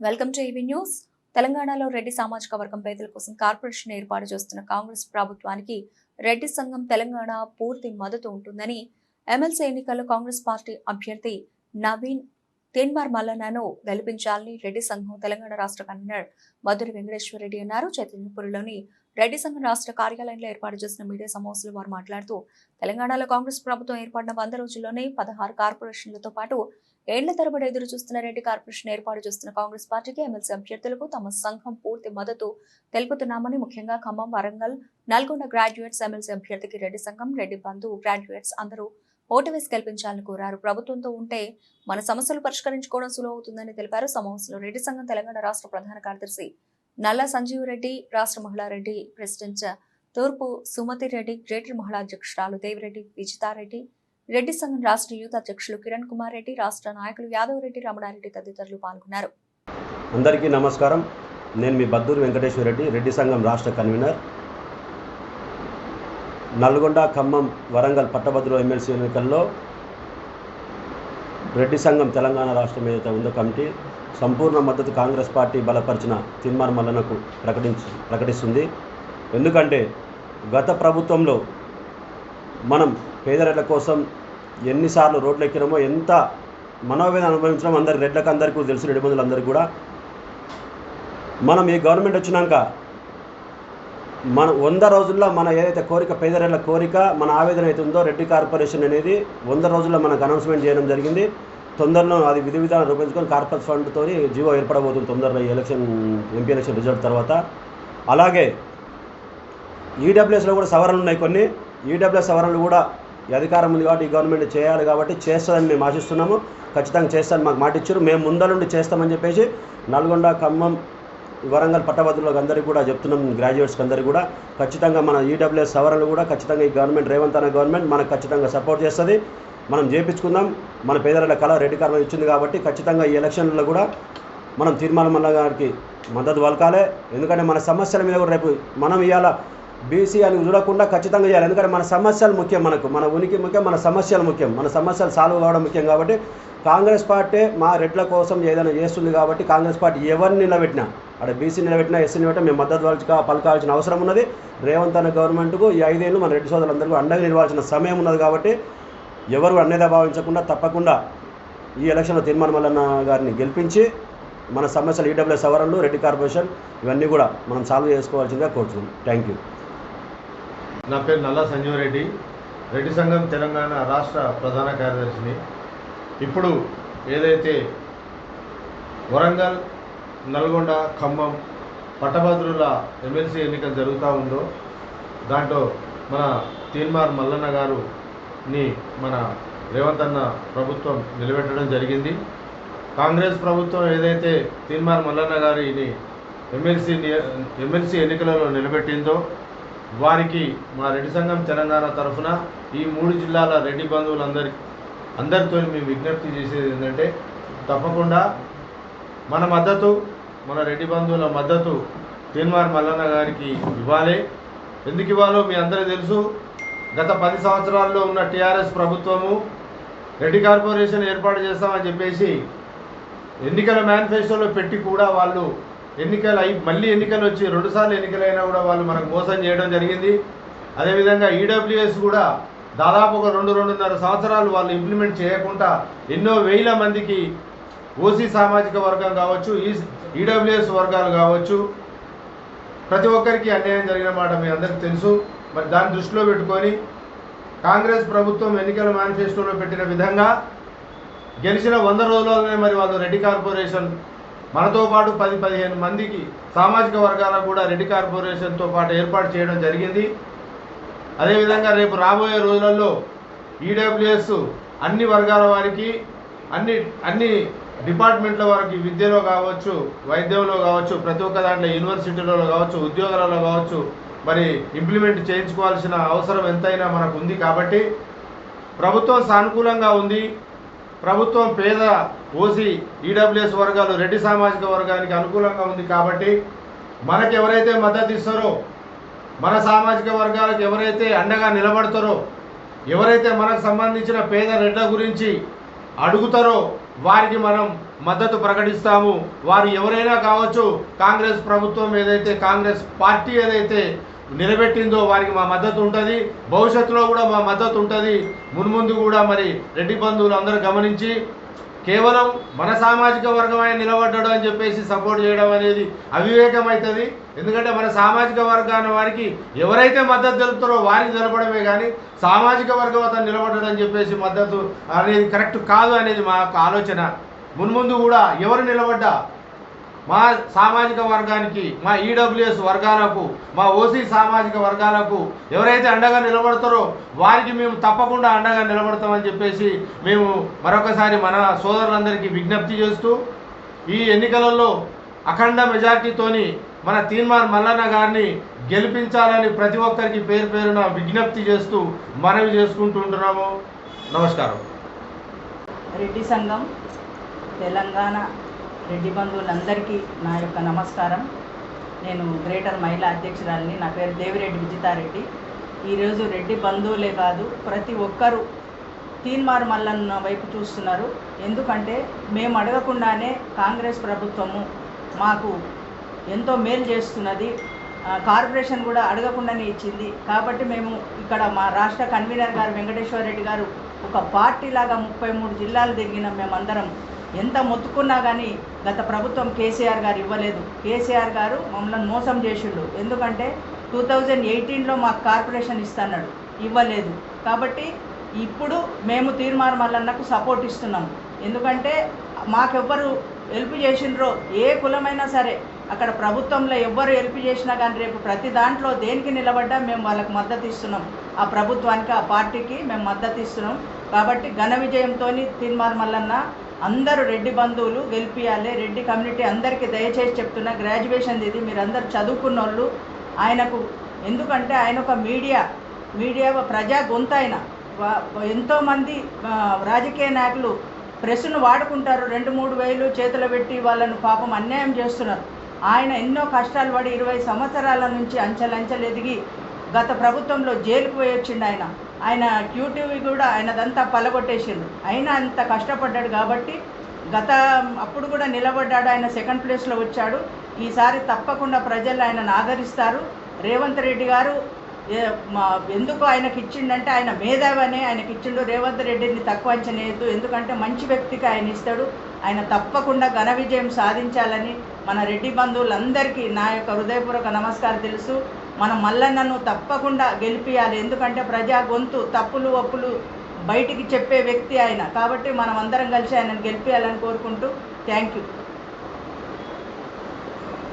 Welcome to EV news. తెలంగాణలో రెడ్డి సామాజిక వర్గం పేదల కోసం కార్పొరేషన్ ఏర్పాటు చేస్తున్న కాంగ్రెస్ ప్రభుత్వానికి రెడ్డి సంఘం తెలంగాణ పూర్తి మద్దతు ఉంటుందని ఎమ్మెల్సీ ఎన్నికల్లో కాంగ్రెస్ పార్టీ అభ్యర్థి నవీన్ తీన్మార్ మల్లన్నను గెలిపించాలని రెడ్డి సంఘం తెలంగాణ రాష్ట్ర కన్వీనర్ మధురి వెంకటేశ్వర రెడ్డి అన్నారు. చైతన్యపురిలోని రెడ్డి సంఘం రాష్ట్ర కార్యాలయంలో ఏర్పాటు చేసిన మీడియా సమావేశంలో వారు మాట్లాడుతూ తెలంగాణలో కాంగ్రెస్ ప్రభుత్వం ఏర్పడిన వంద రోజుల్లోనే పదహారు కార్పొరేషన్లతో పాటు ఏళ్ళ తరబడి ఎదురు చూస్తున్న రెడ్డి కార్పొరేషన్ ఏర్పాటు చేస్తున్న కాంగ్రెస్ పార్టీకి ఎమ్మెల్సీ అభ్యర్థులకు తమ సంఘం పూర్తి మద్దతు తెలుపుతున్నామని ముఖ్యంగా ఖమ్మం వరంగల్ నల్గొండ గ్రాడ్యుయేట్స్ ఎమ్మెల్సీ అభ్యర్థికి రెడ్డి సంఘం రెడ్డి బంధువు గ్రాడ్యుయేట్స్ అందరూ ఓటు వేసి కల్పించాలని కోరారు. ప్రభుత్వంతో ఉంటే మన సమస్యలు పరిష్కరించుకోవడం సులువవుతుందని తెలిపారు. సమావేశంలో రెడ్డి సంఘం తెలంగాణ రాష్ట్ర ప్రధాన కార్యదర్శి నల్ల సంజీవ్ రెడ్డి రాష్ట్ర మహిళా రెడ్డి ప్రెసిడెంట్ తూర్పు సుమతి రెడ్డి గ్రేటర్ మహిళా అధ్యక్షురాలు దేవిరెడ్డి విజితారెడ్డి రెడ్డి సంఘం రాష్ట్ర యూత్ అధ్యక్షులు కిరణ్ కుమార్ రెడ్డి రాష్ట్ర నాయకులు యాదవ్ రెడ్డి రమణారెడ్డి తదితరులు పాల్గొన్నారు. అందరికీ నమస్కారం. నేను మీ బద్దూరు వెంకటేశ్వర రెడ్డి రెడ్డి సంఘం రాష్ట్ర కన్వీనర్. నల్గొండ ఖమ్మం వరంగల్ పట్టభద్రుల ఎమ్మెల్సీ ఎన్నికల్లో రెడ్డి సంఘం తెలంగాణ రాష్ట్రం ఏదైతే ఉందో కమిటీ సంపూర్ణ మద్దతు కాంగ్రెస్ పార్టీ బలపరిచిన తిన్మార్ మల్లనకు ప్రకటించి ప్రకటిస్తుంది. ఎందుకంటే గత ప్రభుత్వంలో మనం పేదరెడ్ల కోసం ఎన్నిసార్లు రోడ్లు ఎక్కినామో ఎంత మనోవేదన అనుభవించడం అందరి రెడ్లకు అందరికీ తెలుసు రెడ్డి బంధువులందరికీ కూడా. మనం ఈ గవర్నమెంట్ వచ్చినాక మన వంద రోజుల్లో మన ఏదైతే కోరిక పేదరెడ్ల కోరిక మన ఆవేదన అయితే ఉందో రెడ్డి కార్పొరేషన్ అనేది వంద రోజుల్లో మనకు అనౌన్స్మెంట్ చేయడం జరిగింది. తొందరలో అది విధి విధానం రూపొందించుకొని కార్పొరేట్ ఫండ్తో జీవో ఏర్పడబోతుంది తొందరలో ఈ ఎలక్షన్ ఎంపీ ఎలక్షన్ రిజల్ట్ తర్వాత. అలాగే ఈడబ్ల్యూఎస్లో కూడా సవరణలు ఉన్నాయి కొన్ని. ఈడబ్ల్యూఎస్ సవరణలు కూడా ఈ అధికారం ఉంది కాబట్టి ఈ గవర్నమెంట్ చేయాలి కాబట్టి చేస్తుందని మేము ఆశిస్తున్నాము. ఖచ్చితంగా చేస్తాను మాకు మాట ఇచ్చారు. మేము ముందరుండి చేస్తామని చెప్పేసి నల్గొండ ఖమ్మం వరంగల్ పట్టభద్రులకు అందరికీ కూడా చెప్తున్నాం గ్రాడ్యుయేట్స్కి అందరికీ కూడా. ఖచ్చితంగా మన ఈడబ్ల్యూఎస్ సవరణలు కూడా ఖచ్చితంగా ఈ గవర్నమెంట్ రేవంత్ అనే గవర్నమెంట్ మనకు ఖచ్చితంగా సపోర్ట్ చేస్తుంది. మనం చేపించుకుందాం. మన పేదల కళ రెడ్డి కార్మెంట్ ఇచ్చింది కాబట్టి ఖచ్చితంగా ఈ ఎలక్షన్లలో కూడా మనం తీర్మానం మల్ల గారికి మద్దతు పలకాలి. ఎందుకంటే మన సమస్యల మీద కూడా రేపు మనం ఇవాళ బీసీ అని చూడకుండా ఖచ్చితంగా చేయాలి. ఎందుకంటే మన సమస్యలు ముఖ్యం మనకు. మన ఉనికి ముఖ్యం మన సమస్యలు ముఖ్యం. మన సమస్యలు సాల్వ్ కావడం ముఖ్యం కాబట్టి కాంగ్రెస్ పార్టీ మా రెడ్ల కోసం ఏదైనా చేస్తుంది కాబట్టి కాంగ్రెస్ పార్టీ ఎవరిని నిలబెట్టినా అక్కడ బీసీ నిలబెట్టినా ఎస్సీ నిలబెట్టినా మేము మద్దతు పలకాల్సిన అవసరం ఉన్నది. రేవంత్ అన్న గవర్నమెంట్కు ఈ ఐదేళ్ళు మన రెడ్డి సోదరులందరికీ అండగా నిలవాల్సిన సమయం ఉన్నది కాబట్టి ఎవరు అన్యదా భావించకుండా తప్పకుండా ఈ ఎలక్షన్లో తీర్మానం మల్లన్న గారిని గెలిపించి మన సమస్యలు ఈడబ్ల్యూఎస్ సవరణలు రెడ్డి కార్పొరేషన్ ఇవన్నీ కూడా మనం సాల్వ్ చేసుకోవాల్సిందిగా కోరుతున్నాం థ్యాంక్ యూ నా పేరు నల్ల సంజీవ్ రెడ్డి రెడ్డి సంఘం తెలంగాణ రాష్ట్ర ప్రధాన కార్యదర్శిని. ఇప్పుడు ఏదైతే వరంగల్ నల్గొండ ఖమ్మం పట్టభద్రుల ఎమ్మెల్సీ ఎన్నికలు జరుగుతూ ఉందో దాంట్లో మన తీన్మార్ మల్లన్న గారుని మన రేవంత్ అన్న ప్రభుత్వం నిలబెట్టడం జరిగింది. కాంగ్రెస్ ప్రభుత్వం ఏదైతే తీన్మార్ మల్లన్న గారిని ఎమ్మెల్సీ ఎమ్మెల్సీ ఎన్నికలలో నిలబెట్టిందో వారికి మా రెడ్డి సంఘం తెలంగాణ తరఫున ఈ మూడు జిల్లాల రెడ్డి బంధువులందరి అందరితో మేము విజ్ఞప్తి చేసేది ఏంటంటే తప్పకుండా మన మద్దతు మన రెడ్డి బంధువుల మద్దతు తీన్మార్ మల్లన్న గారికి ఇవ్వాలి. ఎందుకు ఇవ్వాలో మీ అందరూ తెలుసు. గత పది సంవత్సరాల్లో ఉన్న టీఆర్ఎస్ ప్రభుత్వము రెడ్డి కార్పొరేషన్ ఏర్పాటు చేస్తామని చెప్పేసి ఎన్నికల మేనిఫెస్టోలో పెట్టి కూడా వాళ్ళు ఎన్నికలు అయి మళ్ళీ ఎన్నికలు వచ్చి రెండుసార్లు ఎన్నికలైనా కూడా వాళ్ళు మనకు మోసం చేయడం జరిగింది. అదేవిధంగా ఈడబ్ల్యూఎస్ కూడా దాదాపు ఒక రెండు రెండున్నర సంవత్సరాలు వాళ్ళు ఇంప్లిమెంట్ చేయకుండా ఎన్నో వేల మందికి ఓసీ సామాజిక వర్గం కావచ్చు ఈ ఈడబ్ల్యూఎస్ వర్గాలు కావచ్చు ప్రతి ఒక్కరికి అన్యాయం జరిగిన మాట మీ అందరికీ తెలుసు. మరి దాన్ని దృష్టిలో పెట్టుకొని కాంగ్రెస్ ప్రభుత్వం ఎన్నికల మేనిఫెస్టోలో పెట్టిన విధంగా గెలిచిన వంద రోజుల్లోనే మరి వాళ్ళు రెడ్డి కార్పొరేషన్ మనతో పాటు పది పదిహేను మందికి సామాజిక వర్గాలకు కూడా రెడ్డి కార్పొరేషన్తో పాటు ఏర్పాటు చేయడం జరిగింది. అదేవిధంగా రేపు రాబోయే రోజులలో ఈడబ్ల్యూఎస్ అన్ని వర్గాల వారికి అన్ని అన్ని డిపార్ట్మెంట్ల వారికి విద్యలో కావచ్చు వైద్యంలో కావచ్చు ప్రతి ఒక్క దాంట్లో యూనివర్సిటీలలో కావచ్చు ఉద్యోగాలలో కావచ్చు మరి ఇంప్లిమెంట్ చేయించుకోవాల్సిన అవసరం ఎంతైనా మనకు ఉంది కాబట్టి ప్రభుత్వం సానుకూలంగా ఉంది. ప్రభుత్వం పేద ఓసీ ఈడబ్ల్యూఎస్ వర్గాలు రెడ్డి సామాజిక వర్గానికి అనుకూలంగా ఉంది కాబట్టి మనకు ఎవరైతే మద్దతు ఇస్తారో మన సామాజిక వర్గాలకు ఎవరైతే అండగా నిలబడతారో ఎవరైతే మనకు సంబంధించిన పేద రెడ్ల గురించి అడుగుతారో వారికి మనం మద్దతు ప్రకటిస్తాము. వారు ఎవరైనా కావచ్చు కాంగ్రెస్ ప్రభుత్వం ఏదైతే కాంగ్రెస్ పార్టీ ఏదైతే నిలబెట్టిందో వారికి మా మద్దతు ఉంటుంది. భవిష్యత్తులో కూడా మా మద్దతు ఉంటుంది. మున్ముందు కూడా మరి రెడ్డి బంధువులు అందరూ గమనించి కేవలం మన సామాజిక వర్గమైన నిలబడ్డడం అని చెప్పేసి సపోర్ట్ చేయడం అనేది అవివేకం అవుతుంది ఎందుకంటే మన సామాజిక వర్గాన వారికి ఎవరైతే మద్దతు తెలుపుతారో వారికి తెలపడమే కానీ సామాజిక వర్గం అతను నిలబడ్డడం అని చెప్పేసి మద్దతు అనేది కరెక్ట్ కాదు అనేది మా యొక్క ఆలోచన. మున్ముందు కూడా ఎవరు నిలబడ్డా? మా సామాజిక వర్గానికి మా ఈడబ్ల్యూఎస్ వర్గాలకు మా ఓసీ సామాజిక వర్గాలకు ఎవరైతే అండగా నిలబడతారో వారికి మేము తప్పకుండా అండగా నిలబడతామని చెప్పేసి మేము మరొకసారి మన సోదరులందరికీ విజ్ఞప్తి చేస్తూ ఈ ఎన్నికలలో అఖండ మెజార్టీతోని మన తీన్మార్ మల్లన్న గారిని గెలిపించాలని ప్రతి ఒక్కరికి పేరు పేరున విజ్ఞప్తి చేస్తూ మనవి చేసుకుంటుంటున్నాము నమస్కారం. రెడ్డి సంఘం తెలంగాణ రెడ్డి బంధువులందరికీ నా యొక్క నమస్కారం. నేను గ్రేటర్ మహిళా అధ్యక్షురాలిని నా పేరు దేవిరెడ్డి విజితారెడ్డి. ఈరోజు రెడ్డి బంధువులే కాదు ప్రతి ఒక్కరూ తీన్మార్ మల్లన్న వైపు చూస్తున్నారు. ఎందుకంటే మేము అడగకుండానే కాంగ్రెస్ ప్రభుత్వము మాకు ఎంతో మేలు చేస్తున్నది. కార్పొరేషన్ కూడా అడగకుండానే ఇచ్చింది. కాబట్టి మేము ఇక్కడ మా రాష్ట్ర కన్వీనర్ గారు వెంకటేశ్వర రెడ్డి గారు ఒక పార్టీ లాగా ముప్పై మూడు జిల్లాలు తిరిగిన మేమందరం ఎంత మొత్తుకున్నా కానీ గత ప్రభుత్వం కేసీఆర్ గారు ఇవ్వలేదు. కేసీఆర్ గారు మమ్మల్ని మోసం చేసిండు. ఎందుకంటే టూ థౌజండ్ ఎయిటీన్లో మాకు కార్పొరేషన్ ఇస్తున్నాడు ఇవ్వలేదు. కాబట్టి ఇప్పుడు మేము తీర్మాన మల్లన్నకు సపోర్ట్ ఇస్తున్నాం. ఎందుకంటే మాకెవ్వరు హెల్ప్ చేసిండ్రో ఏ కులమైనా సరే అక్కడ ప్రభుత్వంలో ఎవ్వరు హెల్ప్ చేసినా కానీ రేపు ప్రతి దాంట్లో దేనికి నిలబడ్డా మేము వాళ్ళకి మద్దతు ఇస్తున్నాం. ఆ ప్రభుత్వానికి ఆ పార్టీకి మేము మద్దతు ఇస్తున్నాం. కాబట్టి ఘన విజయంతో తీర్మార్ మల్లన్న అందరూ రెడ్డి బంధువులు గెలిపియాలి. రెడ్డి కమ్యూనిటీ అందరికీ దయచేసి చెప్తున్నా గ్రాడ్యుయేషన్ ఇది మీరందరూ చదువుకున్న వాళ్ళు ఆయనకు ఎందుకంటే ఆయన ఒక మీడియా మీడియా ప్రజా గొంతు ఆయన. ఎంతోమంది రాజకీయ నాయకులు ప్రెస్ను వాడుకుంటారు రెండు మూడు వేలు చేతులు పెట్టి వాళ్ళను పాపం అన్యాయం చేస్తున్నారు. ఆయన ఎన్నో కష్టాలు పడి ఇరవై సంవత్సరాల నుంచి అంచెలంచెలు ఎదిగి గత ప్రభుత్వంలో జైలుకు పోయి వచ్చిండు ఆయన. ఆయన క్యూటీవీ కూడా ఆయనదంతా పలగొట్టేసిండు. అయినా అంత కష్టపడ్డాడు కాబట్టి గత అప్పుడు కూడా నిలబడ్డాడు. ఆయన సెకండ్ ప్లేస్లో వచ్చాడు. ఈసారి తప్పకుండా ప్రజలు ఆయనను ఆదరిస్తారు. రేవంత్ రెడ్డి గారు మా ఎందుకు ఆయనకి ఇచ్చిండంటే ఆయన మేధావనే ఆయనకి ఇచ్చిండు రేవంత్ రెడ్డిని తక్కువ అంచనేయద్దు ఎందుకంటే మంచి వ్యక్తికి ఆయన ఇస్తాడు. ఆయన తప్పకుండా ఘన విజయం సాధించాలని మన రెడ్డి బంధువులందరికీ నా యొక్క హృదయపూర్వక నమస్కారం తెలుసు మనం మల్లన్నను తప్పకుండా గెలిపియాలి. ఎందుకంటే ప్రజా గొంతు తప్పులు ఒప్పులు బయటికి చెప్పే వ్యక్తి ఆయన. కాబట్టి మనం అందరం కలిసి ఆయనను గెలిపియాలని కోరుకుంటూ థ్యాంక్ యూ.